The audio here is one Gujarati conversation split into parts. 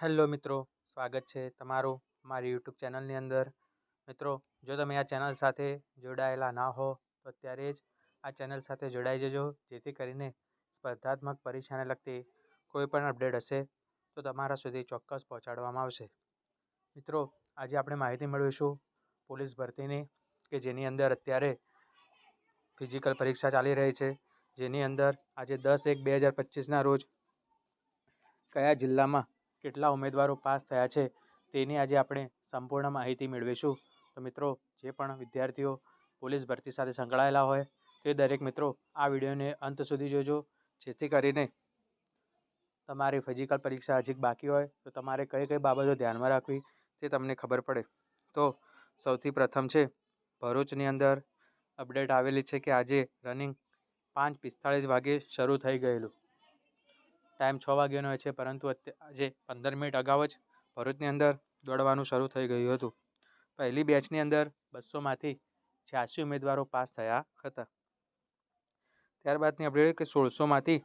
હેલો મિત્રો, સ્વાગત છે તમારું મારી યુટ્યુબ ચેનલની અંદર. મિત્રો, જો તમે આ ચેનલ સાથે જોડાયેલા ના હો, તો અત્યારે જ આ ચેનલ સાથે જોડાઈ જજો, જેથી કરીને સ્પર્ધાત્મક પરીક્ષાને લગતી કોઈ પણ અપડેટ હશે, તો તમારા સુધી ચોક્કસ પહોંચાડવામાં આવશે. મિત્રો, આજે આપણે માહિતી મેળવીશું પોલીસ ભરતીની, કે જેની અંદર અત્યારે ફિઝિકલ પરીક્ષા ચાલી રહી છે. જેની અંદર આજે દસ એક બે હજાર પચીસના રોજ કયા જિલ્લામાં કેટલા ઉમેદવારો પાસ થયા છે, તેની આજે આપણે સંપૂર્ણ માહિતી મેળવીશું. તો મિત્રો, જે પણ વિદ્યાર્થીઓ પોલીસ ભરતી સાથે સંકળાયેલા હોય, તે દરેક મિત્રો આ વિડીયોને અંત સુધી જોજો, જેથી કરીને તમારી ફિઝિકલ પરીક્ષા હજી બાકી હોય, તો તમારે કઈ કઈ બાબતો ધ્યાનમાં રાખવી, તે તમને ખબર પડે. તો સૌથી પ્રથમ છે, ભરૂચની અંદર અપડેટ આવેલી છે કે આજે રનિંગ પાંચ પિસ્તાળીસ વાગે શરૂ થઈ ગયેલું. ટાઈમ છ વાગ્યાનો હોય છે, પરંતુ આજે પંદર મિનિટ અગાઉ જ ભરૂચની અંદર દોડવાનું શરૂ થઈ ગયું હતું. પહેલી બેચની અંદર બસોમાંથી છ્યાસી ઉમેદવારો પાસ થયા હતા. ત્યારબાદની અપડેટ કે સોળસોમાંથી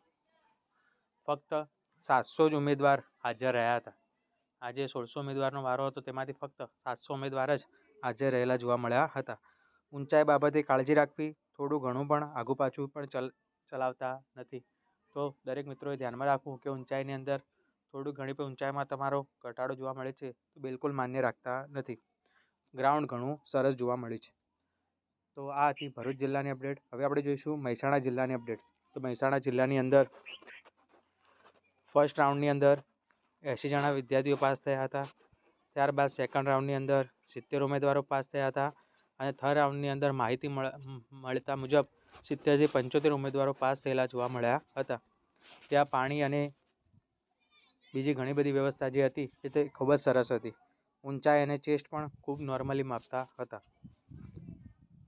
ફક્ત સાતસો જ ઉમેદવાર હાજર રહ્યા હતા. આજે સોળસો ઉમેદવારનો વારો હતો, તેમાંથી ફક્ત સાતસો ઉમેદવાર જ હાજર રહેલા જોવા મળ્યા હતા. ઊંચાઈ બાબતે કાળજી રાખવી થોડું ઘણું પણ આગુ પાછું પણ ચલ, ચલાવતા નથી. તો દરેક મિત્રોએ ધ્યાનમાં રાખવું કે ઊંચાઈની અંદર થોડું ઘણી પણ ઊંચાઈમાં તમારો ઘટાડો જોવા મળે છે, તો બિલકુલ માન્ય રાખતા નથી. ગ્રાઉન્ડ ઘણું સરસ જોવા મળે છે. તો આ હતી ભરૂચ જિલ્લાની અપડેટ. હવે આપણે જોઈશું મહેસાણા જિલ્લાની અપડેટ. તો મહેસાણા જિલ્લાની અંદર ફર્સ્ટ રાઉન્ડની અંદર એંસી જણા વિદ્યાર્થીઓ પાસ થયા હતા. ત્યારબાદ સેકન્ડ રાઉન્ડની અંદર સિત્તેર ઉમેદવારો પાસ થયા હતા. અને થર્ડ રાઉન્ડની અંદર માહિતી મળતા મુજબ સિત્તેરથી પંચોતેર ઉમેદવારો પાસ થયેલા જોવા મળ્યા હતા. ત્યાં પાણી અને બીજી ઘણી બધી વ્યવસ્થા જે હતી એ તે ખૂબ જ સરસ હતી. ઊંચાઈ અને ચેસ્ટ પણ ખૂબ નોર્મલી માપતા હતા.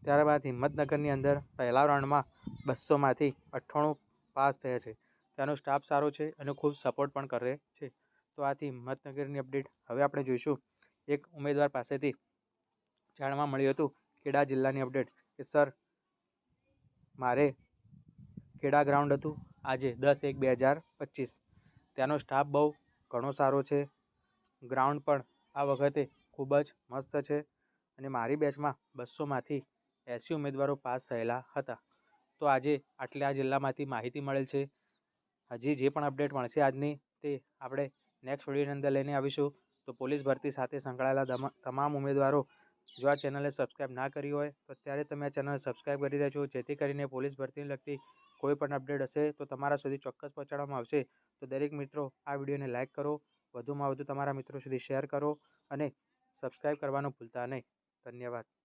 ત્યારબાદ હિંમતનગરની અંદર પહેલા રાઉન્ડમાં બસોમાંથી અઠ્ઠાણું પાસ થયા છે. ત્યાંનો સ્ટાફ સારો છે અને ખૂબ સપોર્ટ પણ કરે છે. તો આથી હિંમતનગરની અપડેટ હવે આપણે જોઈશું. એક ઉમેદવાર પાસેથી જાણવા મળ્યું હતું ખેડા જિલ્લાની અપડેટ કે સર, મારે ખેડા ગ્રાઉન્ડ હતું આજે દસ એક બે હજાર પચીસ. ત્યાંનો સ્ટાફ બહુ ઘણો સારો છે. ગ્રાઉન્ડ પણ આ વખતે ખૂબ જ મસ્ત છે અને મારી બેચમાં બસોમાંથી એંસી ઉમેદવારો પાસ થયેલા હતા. તો આજે આટલા જિલ્લામાંથી માહિતી મળેલ છે. હજી જે પણ અપડેટ મળશે આજની તે આપણે નેક્સ્ટ વિડીયોની અંદર લઈને આવીશું. તો પોલીસ ભરતી સાથે સંકળાયેલા તમામ ઉમેદવારો જો આ ચેનલને સબસ્ક્રાઈબ ના કરી હોય, તો અત્યારે તમે આ ચેનલ સબસ્ક્રાઈબ કરી દેજો. જેથી કરીને પોલીસ ભરતીને લગતી કોઈ પણ અપડેટ હશે, તો તમારા સુધી ચોક્કસ પહોંચાડવામાં આવશે. તો દરેક મિત્રો, આ વિડીયોને લાઇક કરો. વધુમાં વધુ તમારા મિત્રો સુધી શેર કરો અને સબસ્ક્રાઈબ કરવાનું ભૂલતા નહીં. ધન્યવાદ.